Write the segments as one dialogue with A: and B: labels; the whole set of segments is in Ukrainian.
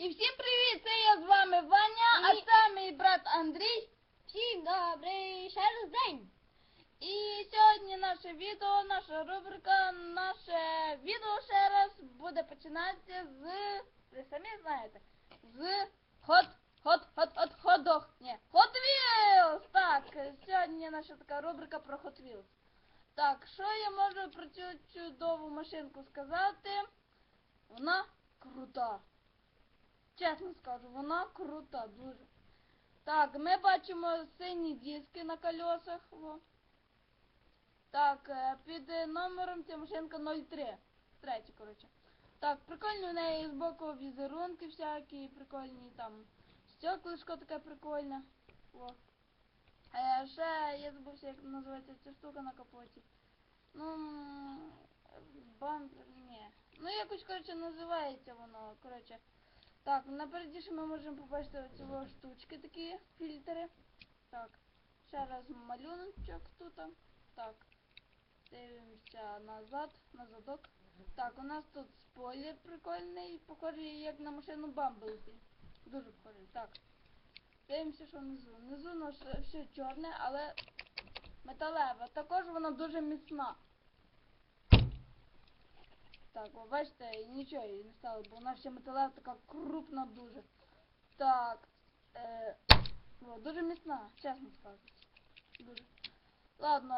A: І всім привіт! Це я з вами Ваня, а
B: І-
A: це мій брат Андрій.
B: Всім добрий ще раз день.
A: І сьогодні наше відео, наша рубрика, наше відео ще раз буде починатися з. Ви самі знаєте. З хот, хот, хот, хот, ходох. Ні, Hot Wheels! Так, сьогодні наша така рубрика про Hot Wheels. Так, що я можу про цю чудову машинку сказати? Вона крута. Чесно скажу, вона крута дуже. Так, ми бачимо сині диски на колесах. Во. Так, е, під номером ця машинка 03. Третій, коротше. Так, прикольні у неї з боку візерунки всякі, прикольні там. Стеклишко таке прикольне. О. Е, ще я забувся, як називається ця штука на капоті. Ну, бампер, ні. Ну якось, коротше, називається воно, коротше. Так, напереді ще ми можемо побачити оці штучки такі, фільтри. Так, ще раз малюночок тут. Так, дивимося назад, на задок. Так, у нас тут спойлер прикольний, похожий як на машину Бамблбі. Дуже похожий. Так. Дивимося, що внизу. Внизу у нас все чорне, але металеве. Також вона дуже міцна. Так, ви бачите, і нічого їй не стало, бо вона ще металева така крупна дуже. Так. Е, о, дуже міцна, чесно скажу. Дуже. Ладно,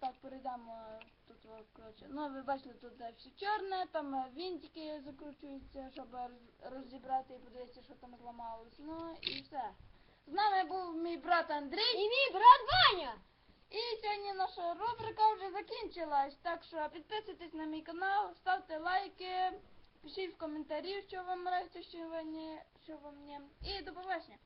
A: так перейдемо тут, коротше. Ну, ви бачили, тут все чорне, там е, вінтики закручуються, щоб розібрати і подивитися, що там зламалось. Ну і все. З нами був мій брат Андрій.
B: І мій брат Ваня.
A: І сьогодні наша рубрика вже закінчилась. Так що підписуйтесь на мій канал, ставте лайки, пишіть в коментарі, що вам нравиться, що вам ні, що вам не. І до побачення.